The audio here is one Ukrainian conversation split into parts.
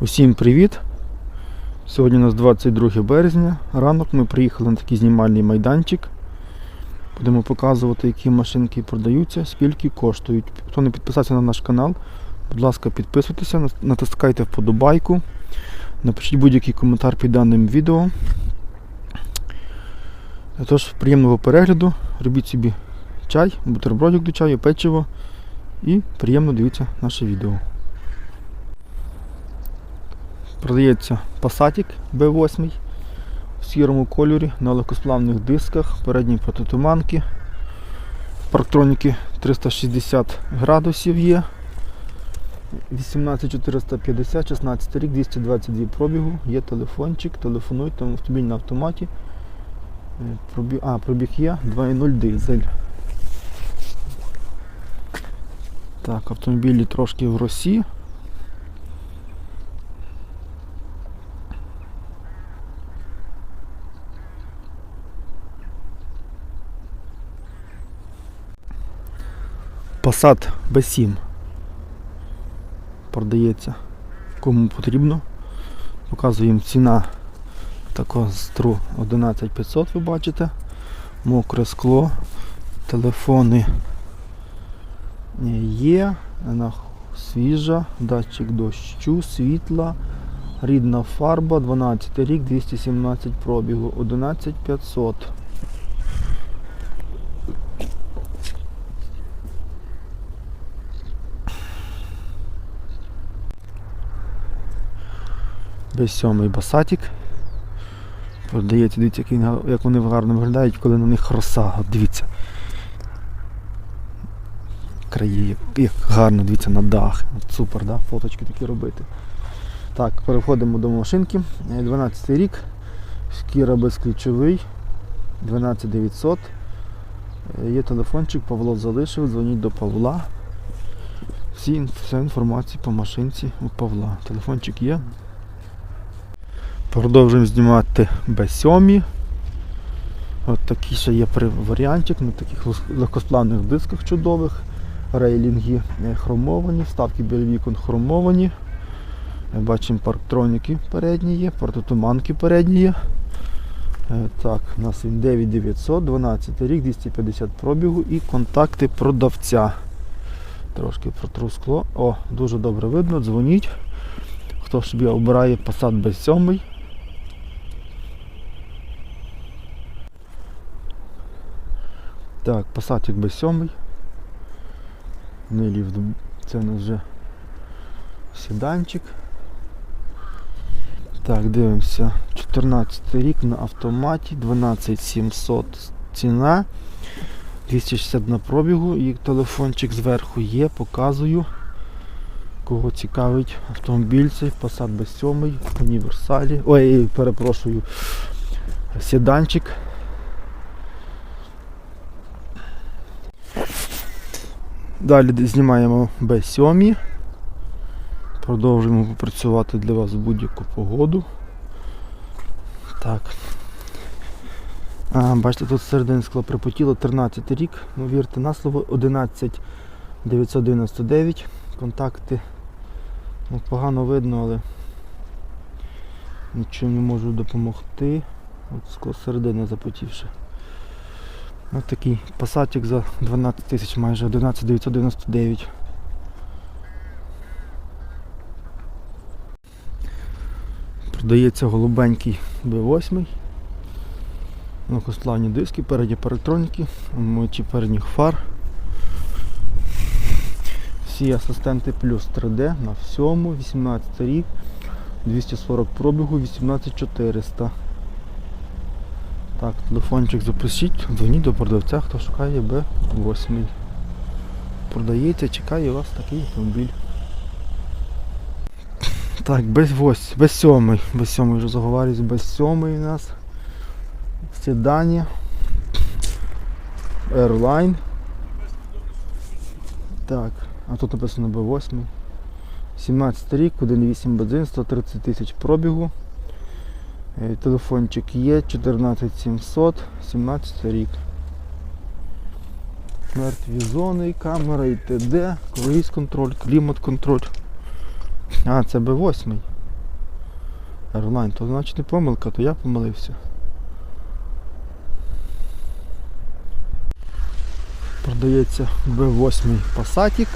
Усім привіт! Сьогодні у нас 22 березня. Ранок ми приїхали на такий знімальний майданчик. Будемо показувати, які машинки продаються, скільки коштують. Хто не підписався на наш канал, будь ласка, підписуйтеся, натискайте вподобайку, напишіть будь-який коментар під даним відео. Тож, приємного перегляду, робіть собі чай, бутербродик до чаю, печиво і приємно дивіться наше відео. Продається Passat B8 в сірому кольорі на легкосплавних дисках, передні протитуманки. Парктроніки 360 градусів є. 18450, 16 рік, 222 пробігу, є телефончик, телефонуйте, автомобіль на автоматі. Е, Пробіг, а, пробіг є 2.0 дизель. Так, автомобілі трошки в росі. Passat B7 продається кому потрібно. Показуємо ціна такого стру 11500 ви бачите. Мокре скло, телефони є, вона свіжа, датчик дощу, світла, рідна фарба, 12 рік, 217 пробігу, 11500. Без сьомий басатік. Продається, дивіться, як вони гарно виглядають, коли на них роса. От дивіться. Краї, як, гарно, дивіться, на дах. От супер, да? фоточки такі робити. Так, переходимо до машинки. Е, 12 рік. Шкіра безключовий. 12900. Е, Є телефончик, Павло залишив, дзвоніть до Павла. Всі, вся інформація по машинці у Павла. Телефончик є. Продовжуємо знімати B7. От такий ще є варіантик на таких легкосплавних дисках чудових. Рейлінги е, хромовані, вставки біля вікон хромовані. Бачимо парктроніки передні є, портотуманки передні є. Е, Так, у нас він 9900, 12 рік, 250 пробігу і контакти продавця. Трошки протру скло. О, дуже добре видно, дзвоніть. Хто собі обирає Passat B7. Так, Passat B7. Не ліфт. Це у нас вже сіданчик. Так, дивимося. 14 рік на автоматі, 12700 ціна. 260 на пробігу і телефончик зверху є, показую. Кого цікавить автомобіль цей, Passat B7, універсалі. Ой, перепрошую, седанчик. Далі знімаємо B7. Продовжуємо працювати для вас в будь-яку погоду. Так. А, бачите, тут середине скло припотіло 13 рік. Ну, вірте на слово 11 999. Контакти ну, погано видно, але нічого не можу допомогти. От скло середини запотівши. Ось такий пасатик за 12 тисяч, майже 11 999. Продається голубенький B8. Легкосплавні диски, переді парктроніки, мочі передніх фар. Всі асистенти плюс 3D на всьому, 18 рік, 240 пробігу, 18400. Так, телефончик запишіть, дзвоніть до продавця, хто шукає B8. Продається, чекає вас такий автомобіль. Так, без 8, без 7, без 7 вже заговарююсь, без 7 у нас. Седані. Airline. Так, а тут написано B8. 17 рік, 1.8 бензин, 130 тисяч пробігу. Е, Телефончик є 14700, 17 рік. Мертві зони, камера, ІТД, круїз контроль, клімат контроль. А, це Б8. Airline, то значить не помилка, то я помилився. Продається B8 Passatик.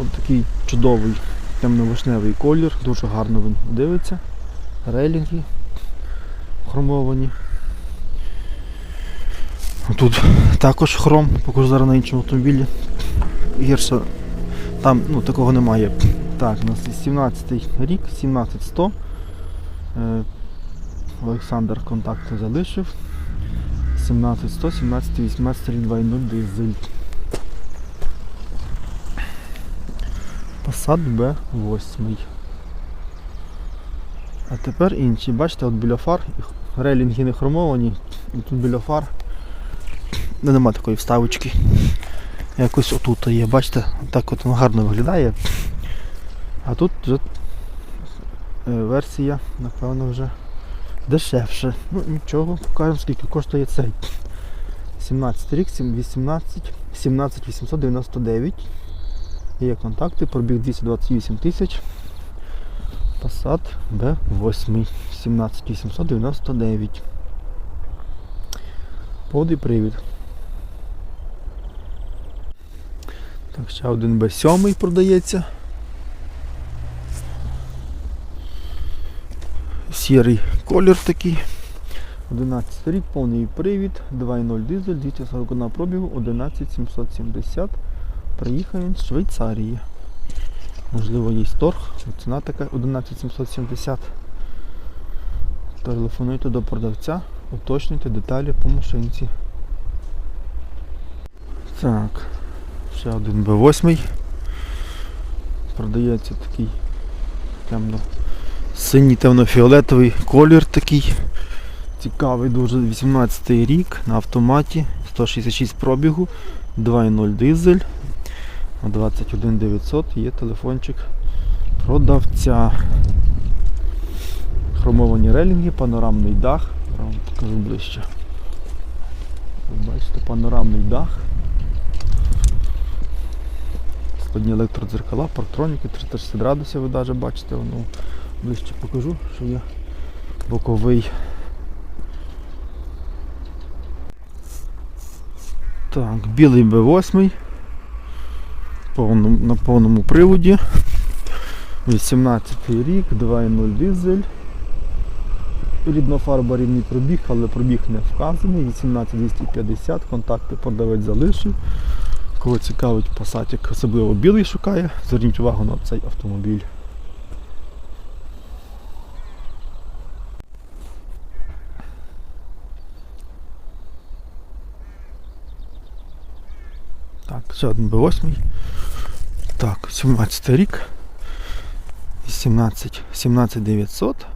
Ось такий чудовий темно-вишневий колір, дуже гарно він дивиться. Рейлінги хромовані. Тут також хром, покажу зараз на іншому автомобілі. Гірше там ну, такого немає. Так, у нас 17-й рік, 17100. Е, Олександр контакти залишив. 17100, 17 18 2.0 дизель. Passat B8. А тепер інші. Бачите, от біля фар рейлінги не хромовані. Тут біля фар ну, нема такої вставочки. Якось отут є, бачите, так от воно гарно виглядає. А тут вже е, версія, напевно, вже дешевше. Ну нічого, покажемо скільки коштує цей. 17 рік, 7, 18, 17 899. Є контакти, пробіг 228 тисяч. Passat B8 17 899. Повний привід. Так, ще один B7 продається. Сірий колір такий. 11 рік, повний привід, 2.0 дизель, 241 пробігу, 11770. Приїхав він з Швейцарії. Можливо, є торг. Ціна така 11770. Телефонуйте до продавця, уточнюйте деталі по машинці. Так, ще один B8. Продається такий темно синій темно-фіолетовий колір такий. Цікавий дуже 18 рік на автоматі, 166 пробігу, 2.0 дизель. 21 900 є телефончик продавця. Хромовані релінги, панорамний дах. Я вам покажу ближче. Ви бачите, панорамний дах. Складні електродзеркала, партроніки, 360 градусів ви навіть бачите, воно ближче покажу, що є боковий. Так, білий B8 повному, на повному приводі. 18 рік, 2.0 дизель. Рідна фарба рівний пробіг, але пробіг не вказаний. 18250, контакти продавець залишив. Кого цікавить Passat, особливо білий шукає, зверніть увагу на цей автомобіль. Так, ще один B8. Так, 17 рік. 17, 17 900.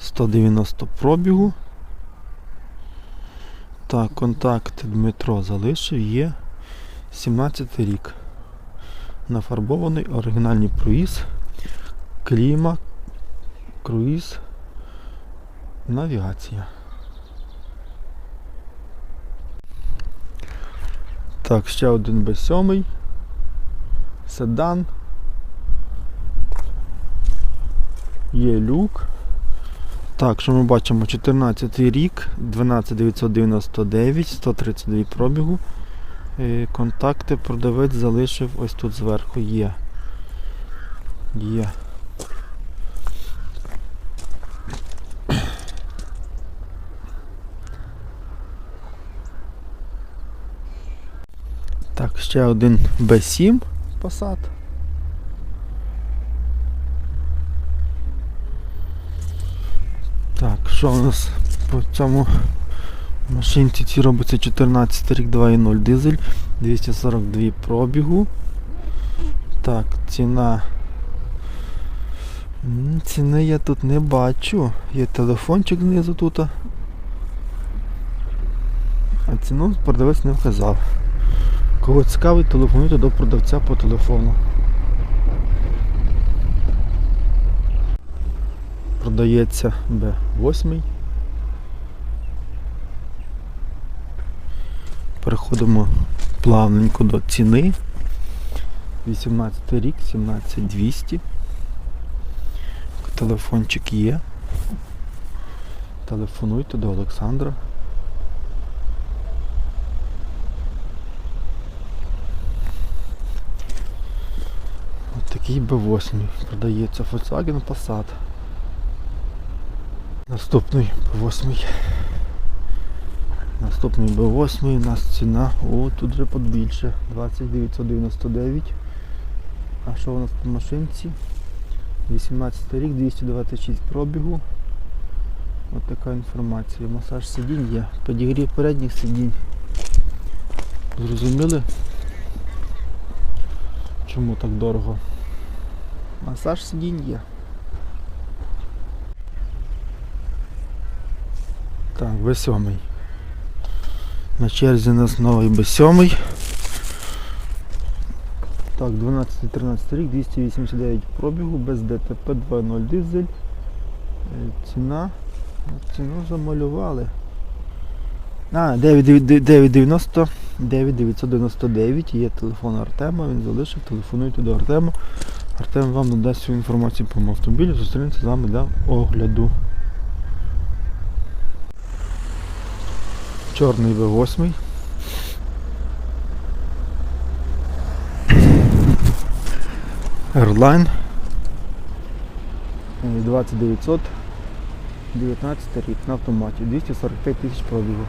190 пробігу. Так, контакт Дмитро залишив, є 17 рік. Нафарбований оригінальний круїз, кліма, круїз, навігація. Так, ще один B7. Седан. Є люк. Так, що ми бачимо? 14 рік, 12999, 132 пробігу. Е, Контакти продавець залишив ось тут зверху є. Є. Так, ще один B7 Passat. Так, що у нас по цьому машинці ці робиться 14 рік 2.0 дизель, 242 пробігу. Так, ціна. Ціни я тут не бачу. Є телефончик знизу тут. А ціну продавець не вказав. Кого цікавить, телефонуйте до продавця по телефону. Продається B8. Переходимо плавненько до ціни. 18 рік, 17200. телефончик є. Телефонуйте до Олександра. Ось такий B8 продається Volkswagen Passat. Наступний B8. Наступний B8 у нас ціна, о, тут вже побільше, 2999. А що у нас по машинці? 18 рік, 226 пробігу. Ось така інформація. Масаж сидінь є. Підігрів передніх сидінь. Зрозуміли? Чому так дорого? Масаж сидінь є. Так, B7. На черзі у нас новий B7. Так, 12-13 рік, 289 пробігу, без ДТП 2.0 дизель. Е, Ціна. ну, Ціну замалювали. А, 990 9999 є телефон Артема, він залишив, телефонуйте до Артема. Артем вам надасть всю інформацію по автомобілю, зустрінеться з вами для огляду. Чорний V8. Airline 20900 19 рік на автоматі 245 тисяч пробігу.